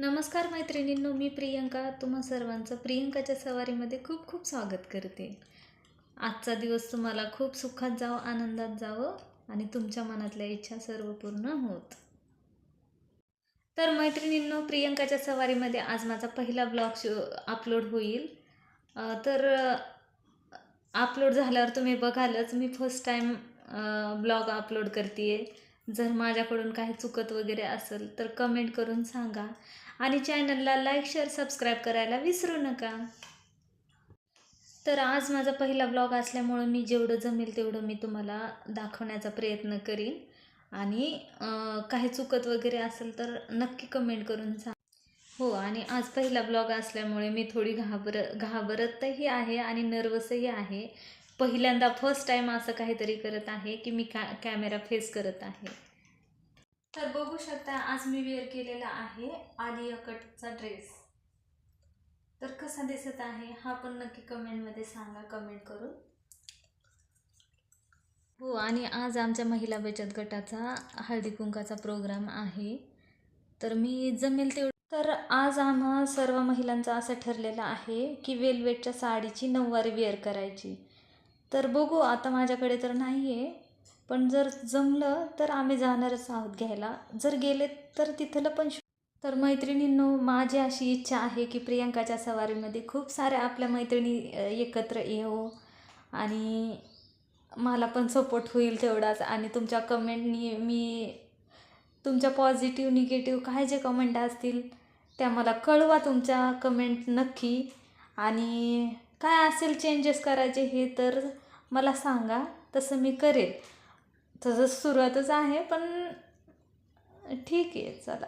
नमस्कार मैत्रिणींनो मी प्रियंका. तुम्हा सर्वांचं प्रियंकाच्या सवारीमध्ये खूप खूप स्वागत करते. आजचा दिवस तुम्हाला खूप सुखात जावं आनंदात जावं आणि तुमच्या मनातल्या इच्छा सर्व पूर्ण होत. तर मैत्रिणींनो प्रियंकाच्या सवारीमध्ये आज माझा पहिला ब्लॉग शो अपलोड होईल. तर अपलोड झाल्यावर तुम्ही बघालच. मी फर्स्ट टाईम ब्लॉग अपलोड करते आहे जर माझ्याकडून काही चुकत वगैरे असेल तर कमेंट करून सांगा. आणि चॅनलला लाईक शेअर सबस्क्राईब करायला विसरू नका. तर आज माझा पहिला ब्लॉग असल्यामुळं मी जेवढं जमेल तेवढं मी तुम्हाला दाखवण्याचा प्रयत्न करीन. आणि काही चुकत वगैरे असेल तर नक्की कमेंट करून सांग. हो आणि आज पहिला ब्लॉग असल्यामुळे मी थोडी घाबर घाबरतही आहे आणि नर्वसही आहे. पहिल्यांदा फर्स्ट टाईम असं काहीतरी करत आहे की मी कॅ कॅमेरा फेस करत आहे. तर बघू शकता आज मी वेअर केलेला आहे आलिया कटचा ड्रेस तर कसा दिसत आहे हा पण नक्की कमेंटमध्ये सांगा कमेंट करून. हो आणि आज आमच्या महिला बचत गटाचा हळदी कुंकाचा प्रोग्राम आहे. तर मी जमेल तेवढं. तर आज आम्हा सर्व महिलांचं असं ठरलेलं आहे की वेलवेटच्या साडीची नऊवारी वेअर करायची. तर बघू आता माझ्याकडे तर नाही आहे पण जर जमलं तर आम्ही जाणारच आहोत घ्यायला. जर गेले तर तिथलं पण शो. तर मैत्रिणींनो माझी अशी इच्छा आहे की प्रियांकाच्या सवारीमध्ये खूप साऱ्या आपल्या मैत्रिणी एकत्र येऊ. आणि मला पण सपोर्ट होईल तेवढाच. आणि तुमच्या कमेंटनी मी तुमच्या पॉझिटिव्ह निगेटिव्ह काय जे कमेंट असतील त्या मला कळवा तुमच्या कमेंट नक्की. आणि काय असेल चेंजेस करायचे हे तर मला सांगा तसं मी करेल. तसं सुरुवातच आहे पण ठीक आहे चला.